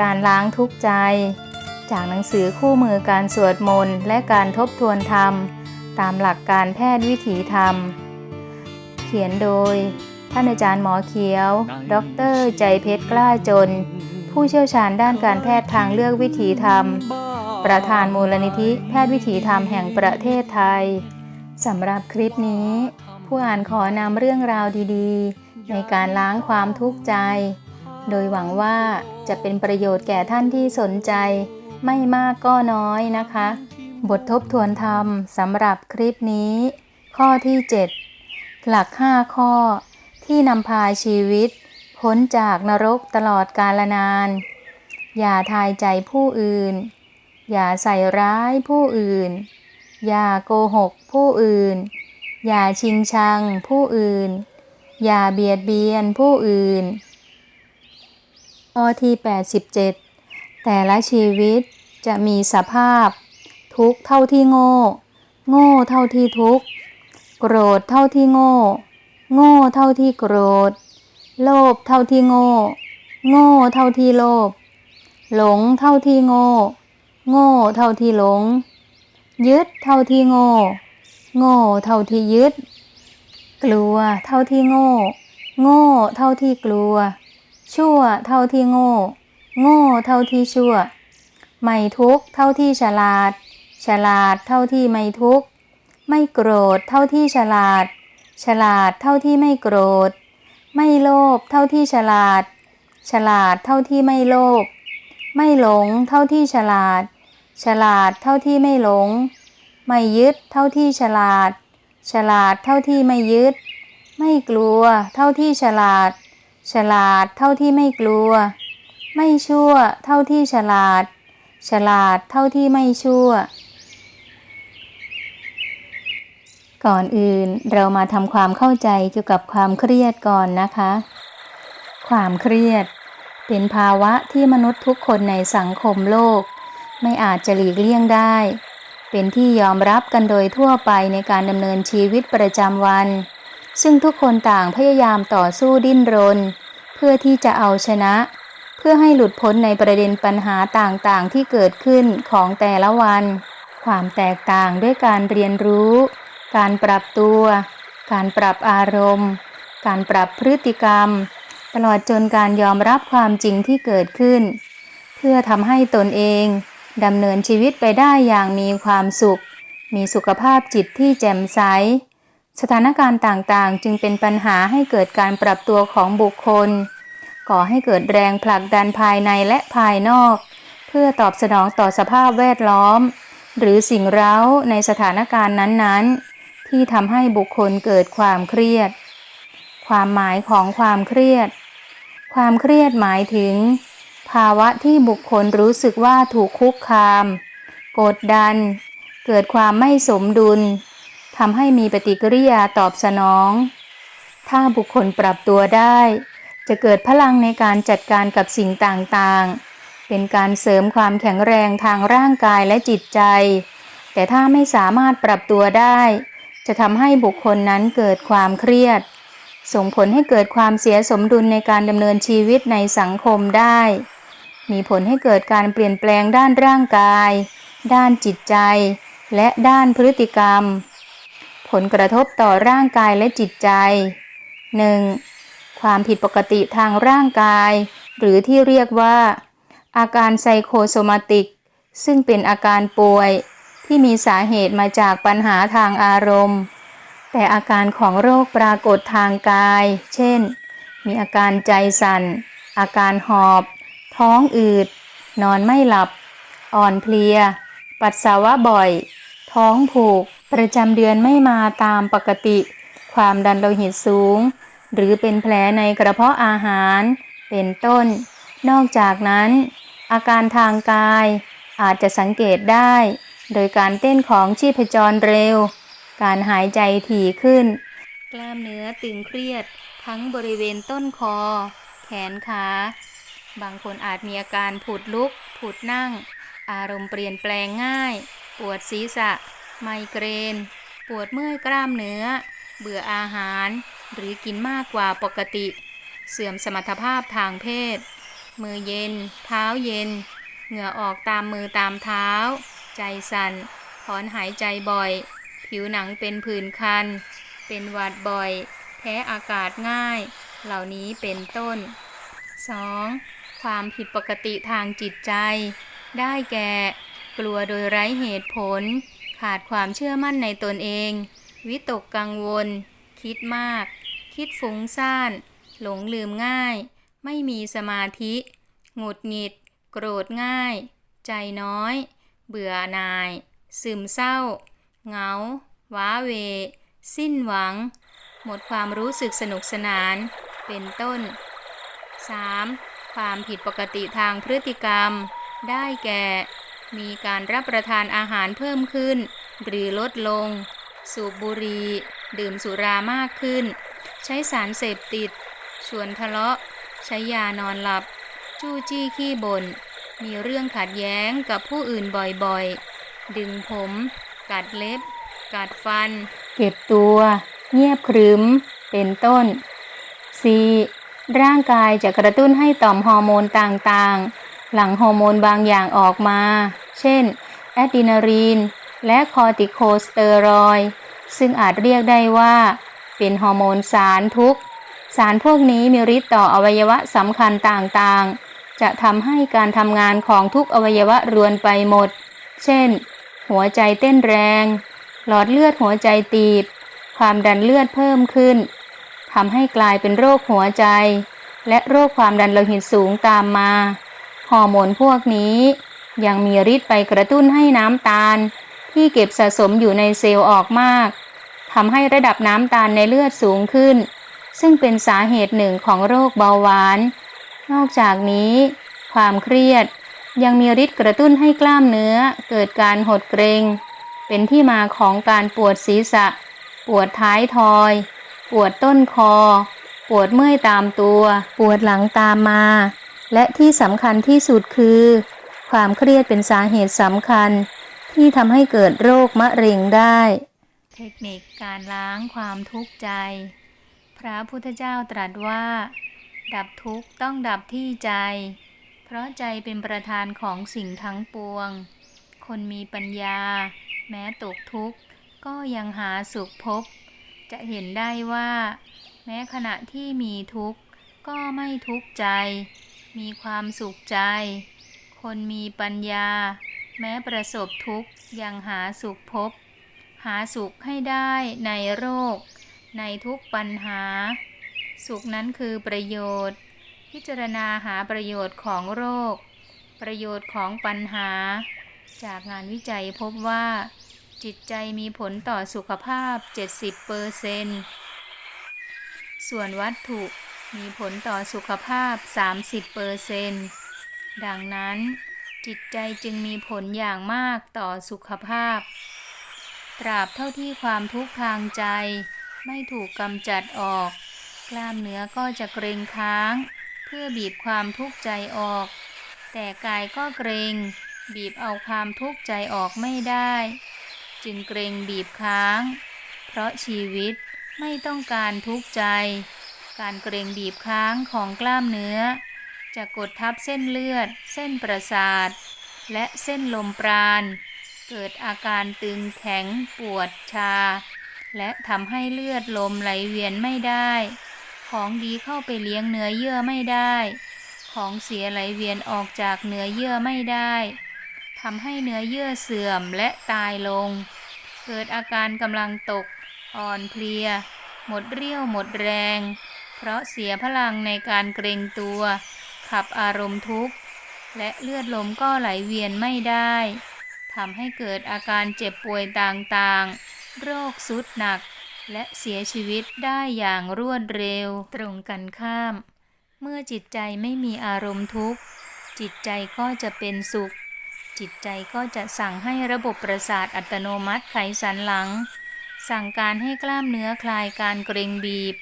การล้างทุกข์ใจ จากหนังสือคู่มือการสวดมนต์และการทบทวนธรรม ตามหลักการแพทย์วิถีธรรม เขียนโดย ท่านอาจารย์หมอเขียว ดร ใจเพชรกล้าจน ผู้เชี่ยวชาญด้านการแพทย์ทางเลือกวิถีธรรม ประธานมูลนิธิแพทย์วิถีธรรมแห่งประเทศไทยสำหรับคลิปนี้ ผู้อ่านขอนำเรื่องราวดีๆ ในการล้างความทุกข์ใจ โดยหวังว่าจะเป็นประโยชน์แก่ท่านที่สนใจ ไม่มากก็น้อยนะคะ บททบทวนธรรมสำหรับคลิปนี้ ข้อที่ 7 หลัก 5 ข้อ ที่นำพาชีวิต พ้นจากนรกตลอดกาลนาน อย่าทายใจผู้อื่น อย่าใส่ร้ายผู้อื่น อย่าโกหกผู้อื่น อย่าชิงชังผู้อื่น อย่าเบียดเบียนผู้อื่น ข้อที่ 87 แต่ละชีวิตจะมีสภาพ ทุกเท่าที่โง่ โง่เท่าที่ทุกโกรธเท่าที่โง่ โง่เท่าที่โกรธ โลภเท่าที่โง่ โง่เท่าที่โลภหลงเท่าที่โง่ โง่เท่าที่หลง ยึดเท่าที่โง่ โง่เท่าที่ยึด กลัวเท่าที่โง่ โง่เท่าที่กลัว ชั่วเท่าที่โง่ โง่เท่าที่ชั่ว ไม่ทุกข์เท่าที่ฉลาด ฉลาดเท่าที่ไม่ทุกข์ไม่โกรธเท่าที่ฉลาด ฉลาดเท่าที่ไม่โกรธ ไม่โลภเท่าที่ฉลาด ฉลาดเท่าที่ไม่โลภ ไม่หลงเท่าที่ฉลาด ฉลาดเท่าที่ไม่หลง ไม่ยึดเท่าที่ฉลาด ฉลาดเท่าที่ไม่ยึด ไม่กลัวเท่าที่ฉลาด ฉลาดเท่าที่ไม่กลัว ไม่ชั่วเท่าที่ฉลาด ฉลาดเท่าที่ไม่ชั่ว ก่อนอื่นเรามาทำความเข้าใจเกี่ยวกับความเครียดก่อนนะคะ ความเครียด เป็นภาวะที่มนุษย์ทุกคนในสังคมโลก ไม่อาจจะหลีกเลี่ยงได้ เป็นที่ยอมรับกันโดยทั่วไปในการดำเนินชีวิตประจำวัน ซึ่งทุกคนต่างพยายามต่อสู้ดิ้นรน เพื่อที่จะเอาชนะ เพื่อให้หลุดพ้นในประเด็นปัญหาต่างๆ ที่เกิดขึ้นของแต่ละวัน ความแตกต่างด้วยการเรียนรู้ การปรับตัว การปรับอารมณ์ การปรับพฤติกรรม ตลอดจนการยอมรับความจริงที่เกิดขึ้น เพื่อทำให้ตนเองดำเนินชีวิตไปได้อย่างมีความสุข มีสุขภาพจิตที่แจ่มใส สถานการณ์ต่างๆ จึงเป็นปัญหาให้เกิดการปรับตัวของบุคคล ก่อให้เกิดแรงผลักดันภายในและภายนอก เพื่อตอบสนองต่อสภาพแวดล้อม หรือสิ่งเร้าในสถานการณ์นั้นๆ ที่ทำให้บุคคลเกิดความเครียด ความหมายของความเครียด ความเครียดหมายถึง ภาวะที่บุคคลรู้สึกว่าถูกคุกคาม กดดัน เกิดความไม่สมดุล ทำให้มีปฏิกิริยาตอบสนอง ถ้าบุคคลปรับตัวได้ จะเกิดพลังในการจัดการกับสิ่งต่างๆ เป็นการเสริมความแข็งแรงทางร่างกายและจิตใจ แต่ถ้าไม่สามารถปรับตัวได้ จะทำให้บุคคลนั้นเกิดความเครียด ส่งผลให้เกิดความเสียสมดุลในการดำเนินชีวิตในสังคมได้ มีผลให้เกิดการเปลี่ยนแปลงด้านร่างกาย ด้านจิตใจ และด้านพฤติกรรม ผลกระทบต่อร่างกายและจิตใจ 1. ความผิดปกติทางร่างกาย หรือที่เรียกว่า อาการไซโคโซมาติก ซึ่งเป็นอาการป่วย ที่มีสาเหตุมาจากปัญหาทางอารมณ์ แต่อาการของโรคปรากฏทางกาย เช่น มีอาการใจสั่น อาการหอบ ท้องอืด นอนไม่หลับ อ่อนเพลีย ปัสสาวะบ่อย ท้องผูก ประจำเดือนไม่มาตามปกติ ความดันโลหิตสูง หรือเป็นแผลในกระเพาะอาหาร เป็นต้น นอกจากนั้น อาการทางกายอาจจะสังเกตได้ โดยการเต้นของชีพจรเร็ว การหายใจถี่ขึ้น กล้ามเนื้อตึงเครียด ทั้งบริเวณต้นคอ แขนขา บางคนอาจมีอาการผุดลุก ผุดนั่ง อารมณ์เปลี่ยนแปลงง่าย ปวดศีรษะ ไมเกรน ปวดเมื่อยกล้ามเนื้อ เบื่ออาหาร หรือกินมากกว่าปกติ เสื่อมสมรรถภาพทางเพศ มือเย็น เท้าเย็น เหงื่อออกตามมือตามเท้า ใจสั่น ถอนหายใจบ่อย ผิวหนังเป็นผื่นคัน เป็นหวัดบ่อย แพ้อากาศง่าย เหล่านี้เป็นต้น 2. ความผิดปกติทางจิตใจ ได้แก่ กลัวโดยไร้เหตุผล ขาดความเชื่อมั่นในตนเอง วิตกกังวล คิดมาก คิดฟุ้งซ่าน หลงลืมง่าย ไม่มีสมาธิ หงุดหงิด โกรธง่าย ใจน้อย เบื่อหน่าย ซึมเศร้า เหงา ว้าเว สิ้นหวัง หมดความรู้สึกสนุกสนาน เป็นต้น 3. ความผิดปกติทางพฤติกรรม ได้แก่ มีการรับประทานอาหารเพิ่มขึ้น หรือลดลง สูบบุหรี่ดื่มสุรามากขึ้น ใช้สารเสพติด ชวนทะเลาะ ใช้ยานอนหลับ จู้จี้ขี้บ่น มีเรื่องขัดแย้งกับผู้อื่นบ่อยๆ ดึงผม กัดเล็บ กัดฟัน เก็บตัว เงียบครึม เป็นต้น 4. ร่างกายจะกระตุ้นให้ต่อมฮอร์โมนต่างๆ หลั่งฮอร์โมนบางอย่างออกมา เช่น แอดรีนาลีน และคอร์ติโคสเตอรอยซึ่งอาจเรียกได้ว่า เป็นฮอร์โมนสารทุก สารพวกนี้มีฤทธิ์ต่ออวัยวะสำคัญต่างๆ จะทำให้การทำงานของทุกอวัยวะรวนไปหมด เช่น หัวใจเต้นแรง หลอดเลือดหัวใจตีบ ความดันเลือดเพิ่มขึ้นทำให้กลายเป็นโรคหัวใจ และโรคความดันโลหิตสูงตามมา ฮอร์โมนพวกนี้ ยังมีฤทธิ์ไปกระตุ้นให้น้ำตาล ที่เก็บสะสมอยู่ในเซลล์ออกมากทำให้ระดับน้ำตาลในเลือดสูงขึ้น ซึ่งเป็นสาเหตุหนึ่งของโรคเบาหวาน นอกจากนี้ ความเครียดยังมีฤทธิ์กระตุ้นให้กล้ามเนื้อ เกิดการหดเกรงเป็นที่มาของการปวดศีรษะ ปวดท้ายทอย ปวดต้นคอ ปวดเมื่อยตามตัว ปวดหลังตามมา และที่สำคัญที่สุดคือ ความเครียดเป็นสาเหตุสำคัญ ที่ทำให้เกิดโรคมะเร็งได้ เทคนิคการล้างความทุกข์ใจ พระพุทธเจ้าตรัสว่า ดับทุกข์ต้องดับที่ใจ เพราะใจเป็นประธานของสิ่งทั้งปวง คนมีปัญญา แม้ตกทุกข์ก็ยังหาสุขพบ จะเห็นได้ว่า แม้ขณะที่มีทุกข์ก็ไม่ทุกข์ใจ มีความสุขใจ คนมีปัญญา แม้ประสบทุกข์ยังหาสุขพบ หาสุขให้ได้ในโรค ในทุกปัญหา สุขนั้นคือประโยชน์ พิจารณาหาประโยชน์ของโรค ประโยชน์ของปัญหา จากงานวิจัยพบว่า จิตใจมีผลต่อสุขภาพ 70%เปอร์เซนส่วนวัตถุ มีผลต่อสุขภาพ 30%เปอร์เซนดังนั้นจิตใจจึงมีผลอย่างมากต่อสุขภาพ ตราบเท่าที่ความทุกข์ทางใจ ไม่ถูกกำจัดออก กล้ามเนื้อก็จะเกรงค้าง เพื่อบีบความทุกข์ใจออก แต่กายก็เกรง บีบเอาความทุกข์ใจออกไม่ได้ จึงเกรงบีบค้าง เพราะชีวิตไม่ต้องการทุกข์ใจ การเกรงบีบค้างของกล้ามเนื้อ จะกดทับเส้นเลือด เส้นประสาท และเส้นลมปราณ เกิดอาการตึงแข็งปวดชา และทำให้เลือดลมไหลเวียนไม่ได้ ของดีเข้าไปเลี้ยงเนื้อเยื่อไม่ได้ ของเสียไหลเวียนออกจากเนื้อเยื่อไม่ได้ทำให้เนื้อเยื่อเสื่อมและตายลง เกิดอาการกำลังตก อ่อนเพลีย หมดเรี่ยวหมดแรง เพราะเสียพลังในการเกรงตัว ขับอารมณ์ทุกข์ และเลือดลมก็ไหลเวียนไม่ได้ทำให้เกิดอาการเจ็บป่วยต่างๆ โรคสุดหนัก และเสียชีวิตได้อย่างรวดเร็วตรงกันข้าม เมื่อจิตใจไม่มีอารมณ์ทุกข์ จิตใจก็จะเป็นสุข จิตใจก็จะสั่งให้ระบบประสาทอัตโนมัติไขสันหลัง สั่งการให้กล้ามเนื้อคลายการเกรงบีบ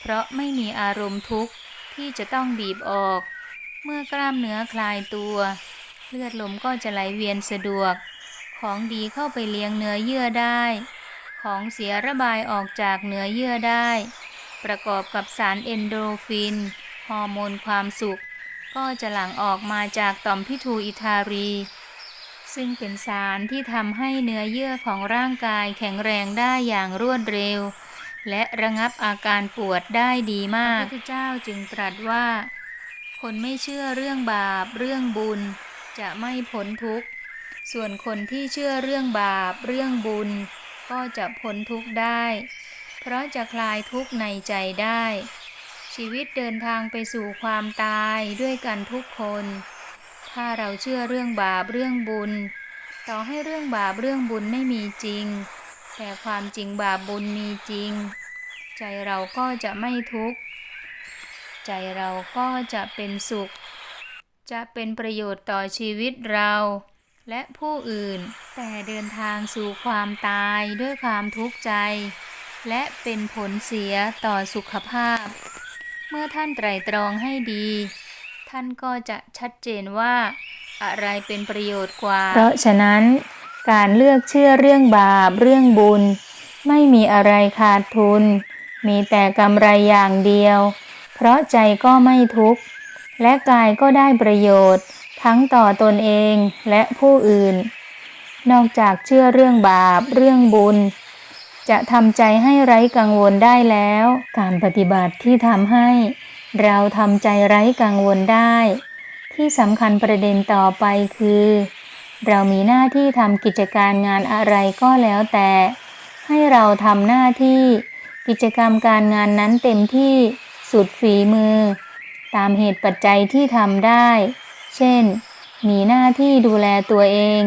เพราะไม่มีอารมณ์ทุกข์ที่จะต้องบีบออก เมื่อกล้ามเนื้อคลายตัว เลือดลมก็จะไหลเวียนสะดวก ของดีเข้าไปเลี้ยงเนื้อเยื่อได้ ของเสียระบายออกจากเนื้อเยื่อได้ ประกอบกับสารเอนโดรฟิน ฮอร์โมนความสุข ก็จะหลั่งออกมาจากต่อมพิทูอิทารี ซึ่งเป็นสารที่ทำให้เนื้อเยื่อของร่างกายแข็งแรงได้อย่างรวดเร็ว และระงับอาการปวดได้ดีมาก พระเจ้าจึงตรัสว่า คนไม่เชื่อเรื่องบาปเรื่องบุญ จะไม่พ้นทุกข์ ส่วนคนที่เชื่อเรื่องบาปเรื่องบุญ ก็จะพ้นทุกข์ได้ เพราะจะคลายทุกข์ในใจได้ ชีวิตเดินทางไปสู่ความตายด้วยกันทุกคน ถ้าเราเชื่อเรื่องบาปเรื่องบุญ ต่อให้เรื่องบาปเรื่องบุญไม่มีจริง แต่ความจริงบาปบุญมีจริง ใจเราก็จะไม่ทุกข์ ใจเราก็จะเป็นสุข จะเป็นประโยชน์ต่อชีวิตเรา และผู้อื่นแต่เดินทางสู่ความตายด้วยความทุกข์ใจ และเป็นผลเสียต่อสุขภาพ เมื่อท่านไตรตรองให้ดี ท่านก็จะชัดเจนว่าอะไรเป็นประโยชน์กว่า เพราะฉะนั้น การเลือกเชื่อเรื่องบาปเรื่องบุญ ไม่มีอะไรขาดทุน มีแต่กำไรอย่างเดียว เพราะใจก็ไม่ทุกข์ และกายก็ได้ประโยชน์ ทั้งต่อตนเองและผู้อื่น นอกจากเชื่อเรื่องบาปเรื่องบุญ จะทำใจให้ไร้กังวลได้แล้ว การปฏิบัติที่ทำให้เราทำใจไร้กังวลได้ ที่สำคัญประเด็นต่อไปคือ เรามีหน้าที่ทำกิจการงานอะไรก็แล้วแต่ ให้เราทำหน้าที่กิจกรรมการงานนั้นเต็มที่สุดฝีมือ ตามเหตุปัจจัยที่ทำได้ เช่น มีหน้าที่ดูแลตัวเอง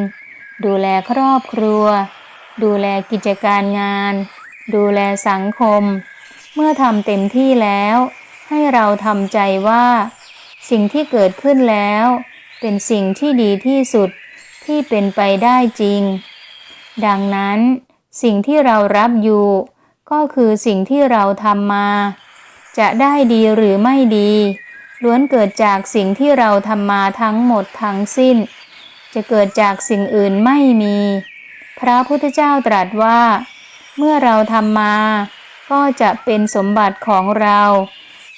ดูแลครอบครัว ดูแลกิจการงาน ดูแลสังคม เมื่อทำเต็มที่แล้ว ให้เราทำใจว่า สิ่งที่เกิดขึ้นแล้ว เป็นสิ่งที่ดีที่สุด ที่เป็นไปได้จริง ดังนั้น สิ่งที่เรารับอยู่ ก็คือสิ่งที่เราทำมา จะได้ดีหรือไม่ดี ล้วนเกิดจากสิ่งที่เราทำมาทั้งหมดทั้งสิ้น จะเกิดจากสิ่งอื่นไม่มี พระพุทธเจ้าตรัสว่า เมื่อเราทำมา ก็จะเป็นสมบัติของเรา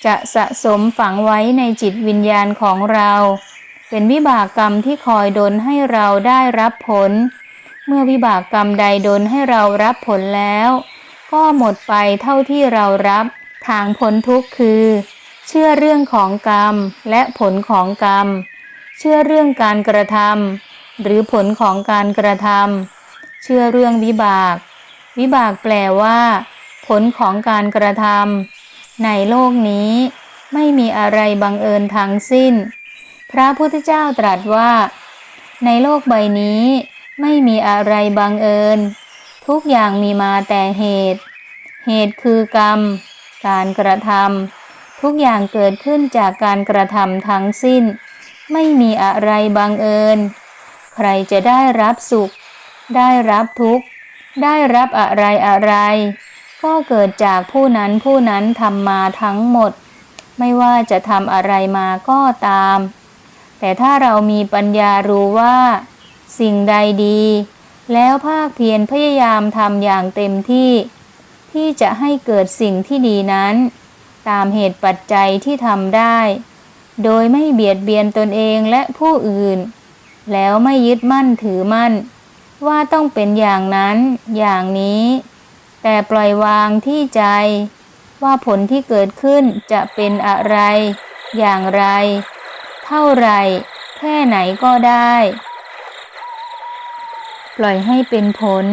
จะสะสมฝังไว้ในจิตวิญญาณของเรา เป็นวิบากกรรมที่คอยดลให้เราได้รับผล เมื่อวิบากกรรมใดดลให้เรารับผลแล้ว ก็หมดไปเท่าที่เรารับทางพ้นทุกข์คือ เชื่อเรื่องของกรรมและผลของกรรม เชื่อเรื่องการกระทำหรือผลของการกระทำเชื่อเรื่องวิบาก วิบากแปลว่า ผลของการกระทำในโลกนี้ ไม่มีอะไรบังเอิญทั้งสิ้น พระพุทธเจ้าตรัสว่า ในโลกใบนี้ไม่มีอะไรบังเอิญ ทุกอย่างมีมาแต่เหตุ เหตุคือกรรม การกระทำทุกอย่างเกิดขึ้นจากการกระทำทั้งสิ้น ไม่มีอะไรบังเอิญ ใครจะได้รับสุข ได้รับทุกข์ ได้รับอะไรอะไรก็เกิดจากผู้นั้นผู้นั้นทำมาทั้งหมด ไม่ว่าจะทำอะไรมาก็ตาม แต่ถ้าเรามีปัญญารู้ว่า สิ่งใดดี แล้วภาคเพียรพยายามทำอย่างเต็มที่ ที่จะให้เกิดสิ่งที่ดีนั้น ตามเหตุปัจจัยที่ทำได้ โดยไม่เบียดเบียนตนเองและผู้อื่น แล้วไม่ยึดมั่นถือมั่น ว่าต้องเป็นอย่างนั้นอย่างนี้ แต่ปล่อยวางที่ใจ ว่าผลที่เกิดขึ้นจะเป็นอะไร อย่างไร ท่าไร แค่ไหนก็ได้ ปล่อยให้เป็นผล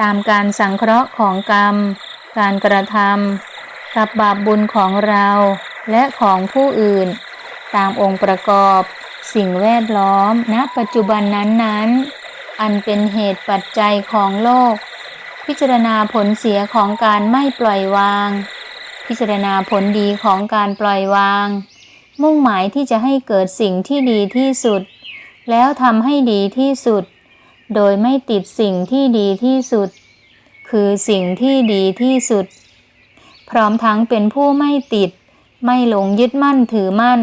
ตามการสังเคราะห์ของกรรม การกระทำกับบาปบุญของเราและของผู้อื่น ตามองค์ประกอบสิ่งแวดล้อมณปัจจุบันนั้นๆอันเป็นเหตุปัจจัยของโลก พิจารณาผลเสียของการไม่ปล่อยวาง พิจารณาผลดีของการปล่อยวาง มุ่งหมายที่จะให้เกิดสิ่งที่ดีที่สุด แล้วทำให้ดีที่สุด โดยไม่ติดสิ่งที่ดีที่สุด คือสิ่งที่ดีที่สุด พร้อมทั้งเป็นผู้ไม่ติด ไม่หลงยึดมั่นถือมั่น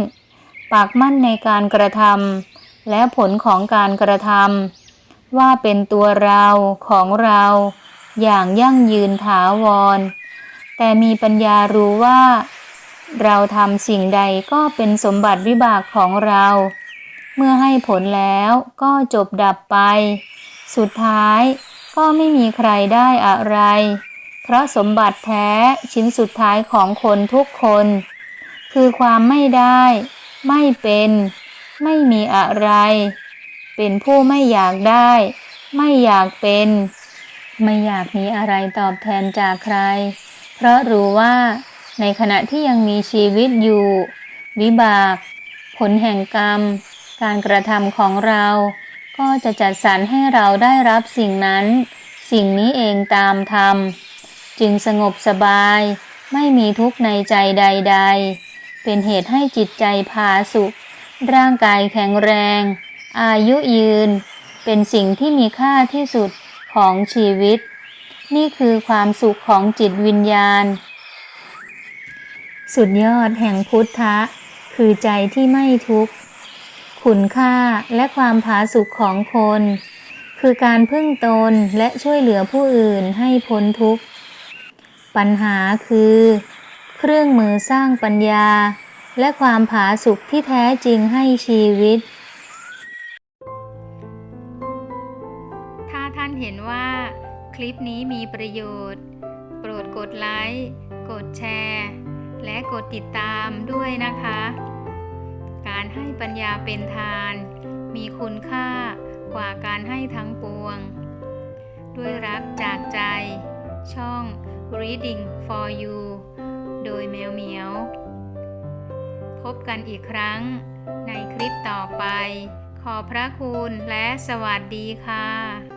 ปากมั่นในการกระทำและผลของการกระทำว่าเป็นตัวเราของเรา อย่างยั่งยืนถาวร แต่มีปัญญารู้ว่า เราทำสิ่งใดก็เป็นสมบัติวิบากของเรา เมื่อให้ผลแล้วก็จบดับไป สุดท้ายก็ไม่มีใครได้อะไร เพราะสมบัติแท้ชิ้นสุดท้ายของคนทุกคน คือความไม่ได้ ไม่เป็น ไม่มีอะไร เป็นผู้ไม่อยากได้ ไม่อยากเป็น ไม่อยากมีอะไรตอบแทนจากใคร เพราะรู้ว่า ในขณะที่ยังมีชีวิตอยู่ วิบาก ผลแห่งกรรม การกระทำของเรา ก็จะจัดสรรให้เราได้รับสิ่งนั้น สิ่งนี้เองตามธรรม จึงสงบสบาย ไม่มีทุกข์ในใจใด ๆ เป็นเหตุให้จิตใจพาสุข ร่างกายแข็งแรง อายุยืน เป็นสิ่งที่มีค่าที่สุดของชีวิต นี่คือความสุขของจิตวิญญาณ สุดยอดแห่งพุทธะ คือใจที่ไม่ทุกข์ คุณค่าและความผาสุกของคน คือการพึ่งตนและช่วยเหลือผู้อื่นให้พ้นทุกข์ ปัญหาคือ เครื่องมือสร้างปัญญา และความผาสุกที่แท้จริงให้ชีวิต ถ้าท่านเห็นว่าคลิปนี้มีประโยชน์ โปรดกดไลค์ กดแชร์ และกดติดตามด้วยนะคะ การให้ปัญญาเป็นทาน มีคุณค่ากว่าการให้ทั้งปวง ด้วยรักจากใจ ช่อง Reading for You โดยแมวเหมียว พบกันอีกครั้งในคลิปต่อไป ขอพระคุณและสวัสดีค่ะ